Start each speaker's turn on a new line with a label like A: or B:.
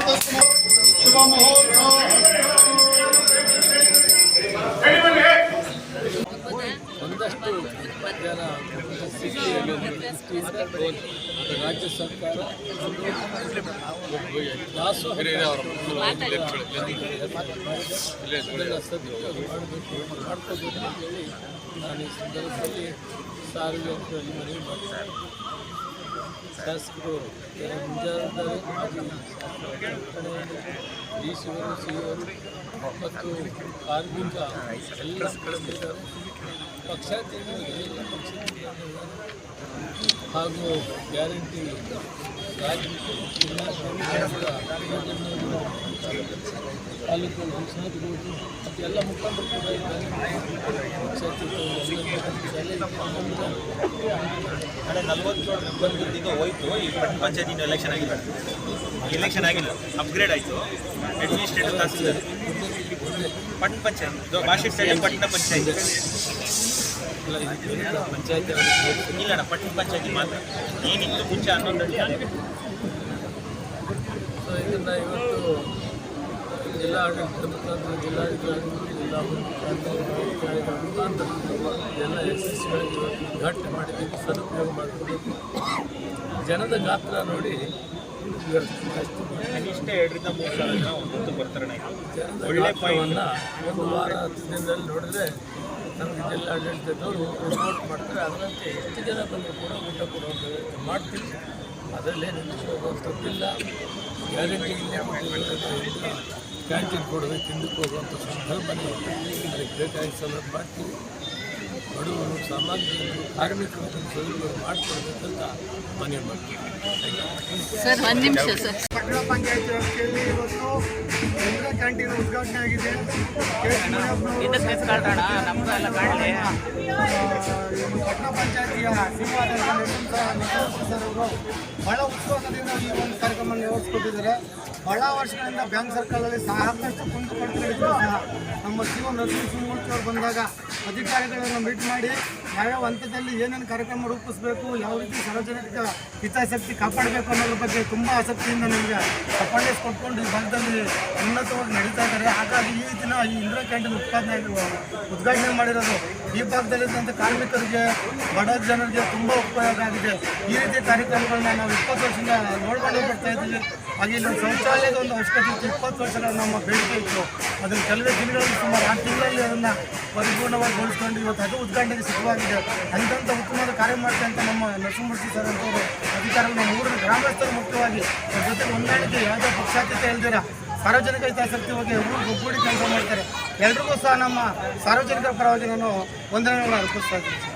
A: ಉದ್ಘಾಟ ಮುಹೂರ್ತ ಶುಭ ಮುಹೂರ್ತ
B: ಒಂದಷ್ಟು ಜನ ಸ್ಥಿತಿಯಲ್ಲಿ ಒಂದು ದೃಷ್ಟಿಯಿಂದ ರಾಜ್ಯ ಸರ್ಕಾರ ದಾಸೋಹ ಅದನ್ನು ಸದುಪಯೋಗ ಮಾಡಬೇಕು ಮಾಡ್ಕೋಬೇಕು ಅಂತೇಳಿ ನಾನು ಈ ಸಂದರ್ಭದಲ್ಲಿ ಸಾರ್ವಜನಿಕರಲ್ಲಿ ಮನವಿ ಮಾಡ್ತೇನೆ ಶಾಸಕರು ಮುಂಜಾಗ್ರತೆ ಡಿ ಸಿ ಅವರು ಮತ್ತು ಕಾರ್ಮಿಕ ಎಲ್ಲ ಕಳಿಸಿದ್ದಾರೆ ಗ್ಯಾರಂಟಿ ಎಲ್ಲ ಪಕ್ಷಾತೀತ ಹಾಗೂ ಗ್ಯಾರಂಟಿ ತಾಲೂಕು ವಿಶ್ವನಾಥಗೌಡರು ಮತ್ತು ಎಲ್ಲ ಮುಖಂಡರು ಕೂಡ ಇದ್ದಾರೆ.
C: ನಲ್ವತ್ತೇಳು ಈಗ ಹೋಯ್ತು. ಈ ಪಟ್ಟಣ ಪಂಚಾಯತ್ ಎಲೆಕ್ಷನ್ ಆಗಿಲ್ಲ. ಎಲೆಕ್ಷನ್ ಆಗಿಲ್ಲ. ಅಪ್ಗ್ರೇಡ್ ಆಯಿತು. ಅಡ್ಮಿನಿಸ್ಟ್ರೇಟಿವ್ ತಹಸೀಲ್ದಾರ್ ಪಟ್ಟಣ ಪಂಚಾಯತ್. ಭಾಷೆ ಸ್ಟೇಡಿಯಂ ಪಟ್ಟಣ ಪಂಚಾಯತ್.
B: ಪಂಚಾಯತ್
C: ಇಲ್ಲ ಅಣ್ಣ ಪಟ್ಟಣ ಪಂಚಾಯತಿ ಮಾತ್ರ. ಏನಿತ್ತು? ಮುಂಚೆ ಹನ್ನೊಂದು
B: ಸೊ ಇದನ್ನು ಇವತ್ತು ಜಿಲ್ಲಾ ಆಡಳಿತ ಮುಖಾಂತರ ಜಿಲ್ಲಾಧಿಕಾರಿ ಜಿಲ್ಲಾ ಮುಖ್ಯಾಧಿಕಾರಿಗಳ ಮುಖಾಂತರ ಎಲ್ಲ ಇವತ್ತು ಉದ್ಘಾಟನೆ ಮಾಡಿದ್ದೀವಿ ಸದುಪಯೋಗ ಮಾಡಿಕೊಬೇಕು. ಜನದ ಗಾತ್ರ ನೋಡಿ ಇವತ್ತು ಅಷ್ಟು
C: ಕನಿಷ್ಠ ಎರಡರಿಂದ ಮೂರು ಸಾವಿರ ಜನ ಒಂದೊಂದು ಬರ್ತಾರೆ
B: ಜನದ
C: ಒಳ್ಳೆ
B: ಗಾತ್ರವನ್ನು ಒಂದು ವಾರ ಹತ್ತು ದಿನದಲ್ಲಿ ನೋಡಿದ್ರೆ ನಮಗೆ ಜಿಲ್ಲಾಡಳಿತದವರು ರಿಪೋರ್ಟ್ ಮಾಡ್ತಾರೆ. ಅದರಂತೆ ಎಷ್ಟು ಜನ ಬಂದರೂ ಕೂಡ ಊಟ ಕೊಡುವಂಥ ವ್ಯವಸ್ಥೆ ಮಾಡ್ತೀವಿ. ಅದರಲ್ಲೇ ತಪ್ಪಿಲ್ಲ ಗ್ಯಾರಂಟಿ ಕ್ಯಾಂಟೀನ್ ಕೊಡದೆ ತಿಂದಕ್ಕೆ ಹೋಗುವಂಥ ಸಂದರ್ಭನೇ ಅದಕ್ಕೆ ಬೇಕಾಗಿ ಸೌಲಭ್ಯ ಮಾಡ್ತೀವಿ. ಬಡವರು ಸಾಮಾನ್ಯರು ಕಾರ್ಮಿಕರು ಸೌಲಭ್ಯ ಮಾಡಿಕೊಡ್ಬೇಕಂತ ಮನವಿ ಮಾಡ್ತೀವಿ.
D: ಸರ್ ಒಂದು ನಿಮಿಷ ಸರ್.
A: ಪಟ್ಟಣ ಪಂಚಾಯತ್ ವ್ಯಾಪ್ತಿಯಲ್ಲಿ ಇವತ್ತು ಇಂದಿರಾ ಕ್ಯಾಂಟೀನ್ ಉದ್ಘಾಟನೆ ಆಗಿದೆ. ಪಟ್ಟಣ ಪಂಚಾಯತಿಯ ಶ್ರೀನಿವಾಸ ನಿರ್ವಹಿಸ್ಕೊಟ್ಟಿದ್ದಾರೆ ಬಹಳ ವರ್ಷಗಳಿಂದ ಬ್ಯಾಂಕ್ ಸರ್ಕಲಲ್ಲಿ ಸಾಕಷ್ಟು ಕುಂದುಕೊಳ್ತಿದ್ರು ಸಹ. ನಮ್ಮ ಸಿ ಒ ನರಸಿಂಹಮೂರ್ತಿ ಅವರು ಬಂದಾಗ ಅಧಿಕಾರಿಗಳನ್ನು ಮೀಟ್ ಮಾಡಿ ಯಾವ್ಯಾವ ಹಂತದಲ್ಲಿ ಏನೇನು ಕಾರ್ಯಕ್ರಮ ರೂಪಿಸಬೇಕು, ಯಾವ ರೀತಿ ಸಾರ್ವಜನಿಕ ಹಿತಾಸಕ್ತಿ ಕಾಪಾಡಬೇಕು ಅನ್ನೋದ್ರ ಬಗ್ಗೆ ತುಂಬ ಆಸಕ್ತಿಯಿಂದ ನಮಗೆ ಅಪಾಯಿಂಟ್ಮೆಂಟ್ಸ್ ಕೊಟ್ಕೊಂಡು ಈ ಭಾಗದಲ್ಲಿ ಉನ್ನತವಾಗಿ ನಡೀತಾ ಇದ್ದಾರೆ. ಹಾಗಾಗಿ ಈ ದಿನ ಈ ಇಂದಿರಾ ಕ್ಯಾಂಟೀನ್ ಉತ್ಪಾದನೆ ಉದ್ಘಾಟನೆ ಮಾಡಿರೋದು ಈ ಭಾಗದಲ್ಲಿದ್ದಂಥ ಕಾರ್ಮಿಕರಿಗೆ, ಬಡ ಜನರಿಗೆ ತುಂಬ ಉಪಯೋಗ ಆಗಿದೆ. ಈ ರೀತಿ ಕಾರ್ಯಕ್ರಮಗಳನ್ನ ನಾವು ಇಪ್ಪತ್ತು ವರ್ಷದಿಂದ ನೋಡ್ಕೊಂಡು ಬರ್ತಾ ಇದ್ದೀವಿ. ಹಾಗೆ ಇಲ್ಲಿ ಶೌಚಾಲಯದ ಒಂದು ಅವಶ್ಯಕತೆ ಇತ್ತು. ಇಪ್ಪತ್ತು ವರ್ಷಗಳ ನಮ್ಮ ಬೇಡಿಕೆ ಇತ್ತು. ಅದನ್ನು ಕೆಲವೇ ದಿನಗಳಲ್ಲಿ ಸುಮಾರು ಆರು ತಿಂಗಳಲ್ಲಿ ಅದನ್ನು ಪರಿಪೂರ್ಣವಾಗಿ ಗೊಳಿಸ್ಕೊಂಡು ಇವತ್ತು ಅದು ಉದ್ಘಾಟನೆಗೆ ಸಿದ್ಧವಾಗಿದೆ. ಅಂಥಂಥ ಉತ್ತಮವಾದ ಕಾರ್ಯ ಮಾಡ್ತಾ ಅಂತ ನಮ್ಮ ನರಸಿಂಹಮೂರ್ತಿ ಸರ್ ಅಂತವರು ಅಧಿಕಾರಿಗಳು ನಮ್ಮ ಊರಿನ ಗ್ರಾಮಸ್ಥರು ಮುಖ್ಯವಾಗಿ ಜೊತೆಗೆ ಜೊತೆ ಹೊಂದಾಣಿಕೆ ಯಾವುದೇ ಪಕ್ಷಾತೀತ ಇಲ್ದಿರ ಸಾರ್ವಜನಿಕ ಹಿತಾಸಕ್ತಿ ಹೋಗಿ ಒಗ್ಗೂಡಿ ಕೆಲಸ ಮಾಡ್ತಾರೆ. ಎಲ್ರಿಗೂ ಸಹ ನಮ್ಮ ಸಾರ್ವಜನಿಕರ ಪರವಾಗಿ ನಾನು ವಂದನೆಗಳನ್ನು ಅರ್ಪಿಸ್ತಾ ಇದ್ದೀನಿ.